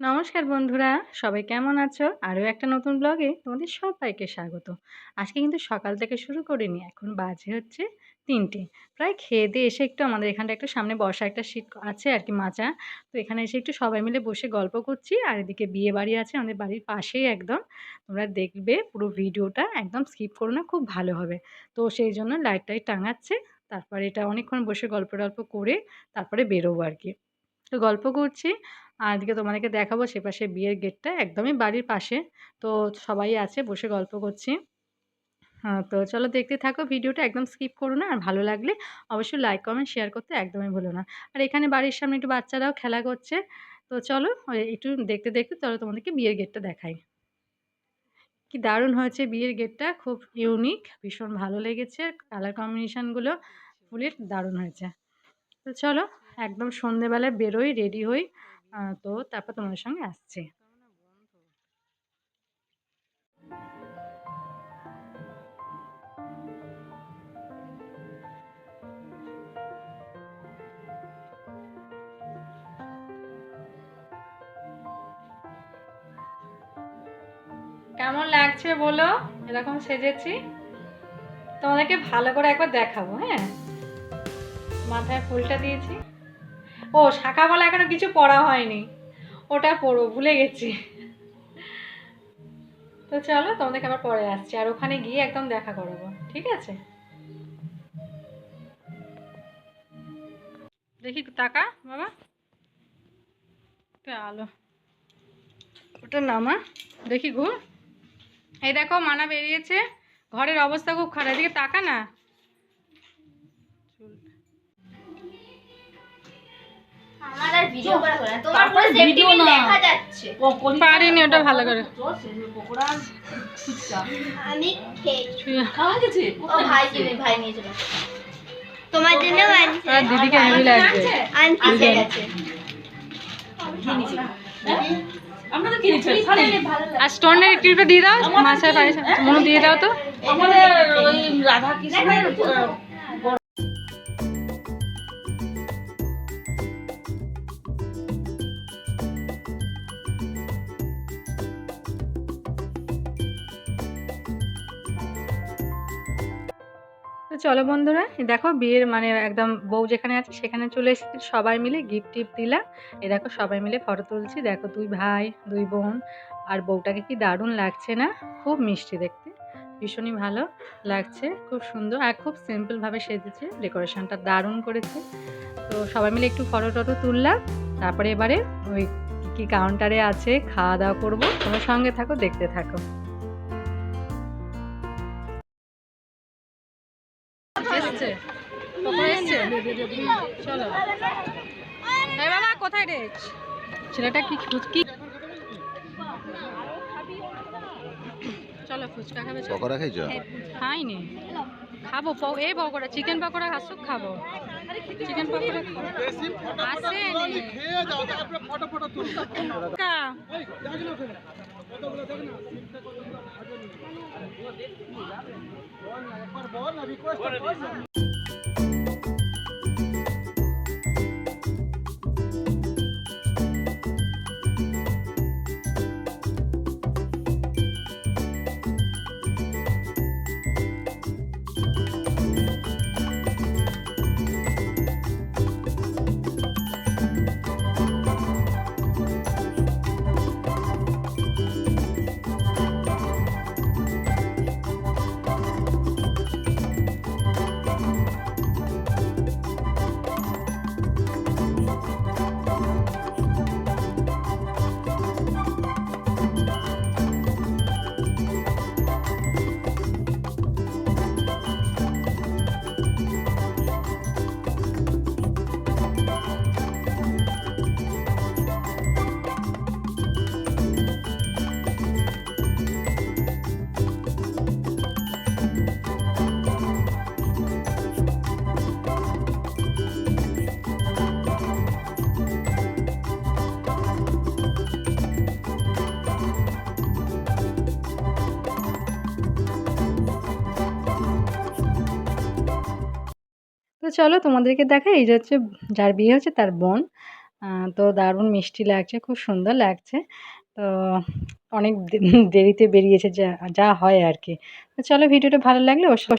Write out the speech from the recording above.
নমস্কার বন্ধুরা, সবাই কেমন আছো? আরও একটা নতুন ব্লগে তোমাদের সবাইকে স্বাগত। আজকে কিন্তু সকাল থেকে শুরু করিনি, এখন বাজে হচ্ছে তিনটে। প্রায় খেয়ে দিয়ে এসে একটু আমাদের এখানটা একটু সামনে বসা একটা সিট আছে আর কি মাচা তো এখানে এসে একটু সবাই মিলে বসে গল্প করছি আর এদিকে বিয়ে বাড়ি আছে আমাদের বাড়ির পাশেই একদম। তোমরা দেখবে পুরো ভিডিওটা একদম স্কিপ করো না, খুব ভালো হবে। তো সেই জন্য লাইট টাইট টাঙাচ্ছে, তারপরে এটা অনেকক্ষণ বসে গল্প টল্প করে তারপরে বেরোবো আর কি। তো গল্প করছি। আর এদিকে তোমাদেরকে দেখাবো সেপাশে বিয়ের গেটটা একদমই বাড়ির পাশে। তো সবাই আছে, বসে গল্প করছি। তো চলো দেখতে থাকো, ভিডিওটা একদম স্কিপ করো না। আর ভালো লাগলে অবশ্যই লাইক, কমেন্ট, শেয়ার করতে একদমই ভুলো না। আর এখানে বাড়ির সামনে একটু বাচ্চারাও খেলা করছে। তো চলো একটু দেখতে দেখতে চলো তোমাদেরকে বিয়ের গেটটা দেখাই। কি দারুণ হয়েছে বিয়ের গেটটা, খুব ইউনিক ভীষণ ভালো লেগেছে। কালার কম্বিনেশানগুলো ফুলের দারুণ হয়েছে। তো চলো একদম সন্ধেবেলায় বেরোই রেডি হই। তো তারপর তোমাদের সঙ্গে আসছি। কেমন লাগছে বলো? এরকম সেজেছি। তোমাদেরকে ভালো করে একবার দেখাবো হ্যাঁ? মাথায় ফুলটা দিয়েছি। ও, শাখা বলা এখনও কিছু পড়া হয়নি। ওটা পড়ব, ভুলে গেছি। তো চলো, তোমাদেরকে আবার পরে আসছি। আর ওখানে গিয়ে একদম দেখা করব, ঠিক আছে? দেখি তাকা, বাবা। আলো ওটা নামা। দেখি ঘুর। এই দেখো, মানা বেরিয়েছে। ঘরের অবস্থা খুব খারাপ। এদিকে তাকা না। ভিডিও করা হলো না তোমার পুরো সেফটি পিন দেখা যাচ্ছে। পারিনি ওটা ভালো করে। আমি খেয়েছি। শুয়ে- ও ভাই দিবে ভাই নিয়ে চলে তোমার জন্য আনছে। আর দিদিকে হেভি লাগছে আনছি? সে গেছে। আমরা তো কিনেছি আর স্টোনের দিয়ে দাও মাছের পায়েস। মনে দিয়ে দাও তো। আমাদের ওই রাধা কৃষ্ণের তো চলো বন্ধুরা দেখো বিয়ের মানে একদম বউ যেখানে আছে সেখানে চলে এসেছি, সবাই মিলে গিফট টিপ দিলাম। এ দেখো সবাই মিলে ফটো তুলছি। দেখো দুই ভাই, দুই বোন আর বউটাকে কি দারুণ লাগছে না? খুব মিষ্টি দেখতে, ভীষণই ভালো লাগছে, খুব সুন্দর আর খুব সিম্পলভাবে সেজেছে ডেকোরেশনটা দারুণ করেছে। তো সবাই মিলে একটু ফটো টটো তুললাম, তারপরে এবারে ওই কী কাউন্টারে আছে, খাওয়া দাওয়া করব। তোমার সঙ্গে থাকো, দেখতে থাকো। কোথায় রে? ছেলেটা কি ফুচ- কি চলো ফুচকা খাবে পকোড়া খাইছ? খাইনি। খাব প- এই পকোড়া চিকেন পকোড়া খাচ্ছ খাব। চিকেন পকোড়া আসে তো চলো তোমাদেরকে দেখা এই যে হচ্ছে যার বিয়ে হচ্ছে তার বোন। তো দারুণ মিষ্টি লাগছে, খুব সুন্দর লাগছে। তো অনেক দেরিতে বেরিয়েছে, যা যা হয় আর কি। তো চলো ভিডিওটা ভালো লাগলে অবশ্যই